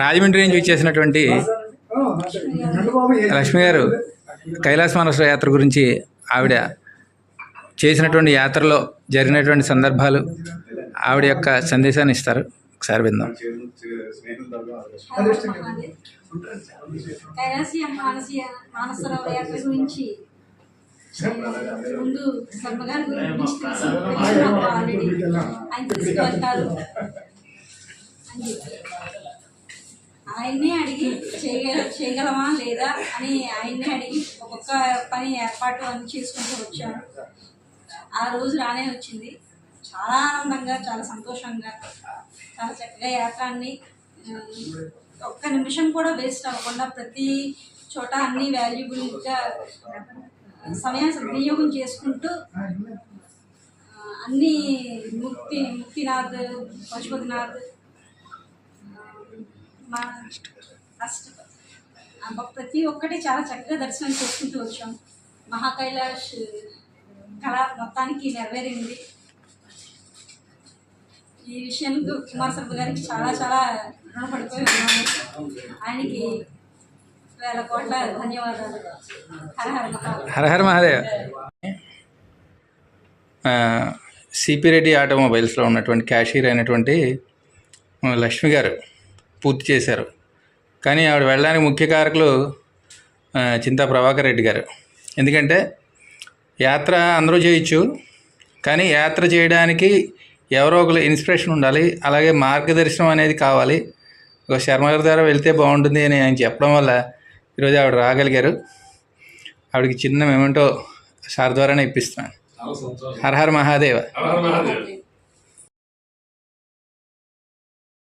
రాజమండ్రి నుంచి వచ్చేసినటువంటి లక్ష్మి గారు కైలాస మానస యాత్ర గురించి ఆవిడ చేసినటువంటి యాత్రలో జరిగినటువంటి సందర్భాలు ఆవిడ యొక్క సందేశాన్ని ఇస్తారు. ఒకసారి విందాం. ముందు ఆయన తీసుకెళ్తారు. ఆయన్నే అడిగి చేయగల చేయగలమా లేదా అని ఆయన్నే అడిగి ఒక్కొక్క పని ఏర్పాటు అన్ని చేసుకుంటూ వచ్చాను. ఆ రోజు రానే వచ్చింది. చాలా ఆనందంగా చాలా సంతోషంగా చాలా చక్కగా యాత్రాన్ని ఒక్క నిమిషం కూడా వేస్ట్ అవ్వకుండా ప్రతి చోట అన్ని వాల్యుబుల్గా సమయం వినియోగం చేసుకుంటూ అన్ని ముక్తి ముక్తినాథ్ పశుపతినాథ్ మా ప్రతి ఒక్కటి చాలా చక్కగా దర్శనం చేసుకుంటూ వచ్చాం. మహాకైలాష్ కళ మొత్తానికి నెరవేరింది. ఈ విషయంలో కుమార్ సభ గారికి చాలా చాలా రుణపడిపోయి ఉన్నాము ఆయనకి వేల కోట్ల ధన్యవాదాలు. హరహర మహాదేవ్. సిపి రెడ్డి ఆటోమొబైల్స్లో ఉన్నటువంటి క్యాషియర్ అయినటువంటి లక్ష్మి గారు. పూర్తి చేశారు. కానీ ఆవిడ వెళ్ళడానికి ముఖ్య కారకులు చింతా ప్రభాకర్ రెడ్డి గారు. ఎందుకంటే యాత్ర అందరూ చేయొచ్చు కానీ యాత్ర చేయడానికి ఎవరో ఒకరు ఇన్స్పిరేషన్ ఉండాలి అలాగే మార్గదర్శనం అనేది కావాలి. ఒక శర్మ గారి ద్వారా వెళ్తే బాగుంటుంది అని ఆయన చెప్పడం వల్ల ఈరోజు ఆవిడ రాగలిగారు. ఆవిడకి చిన్న మెమెంటో సార్ ద్వారానే ఇప్పిస్తున్నాను. హర హర మహాదేవ. హర హర మహాదేవ్.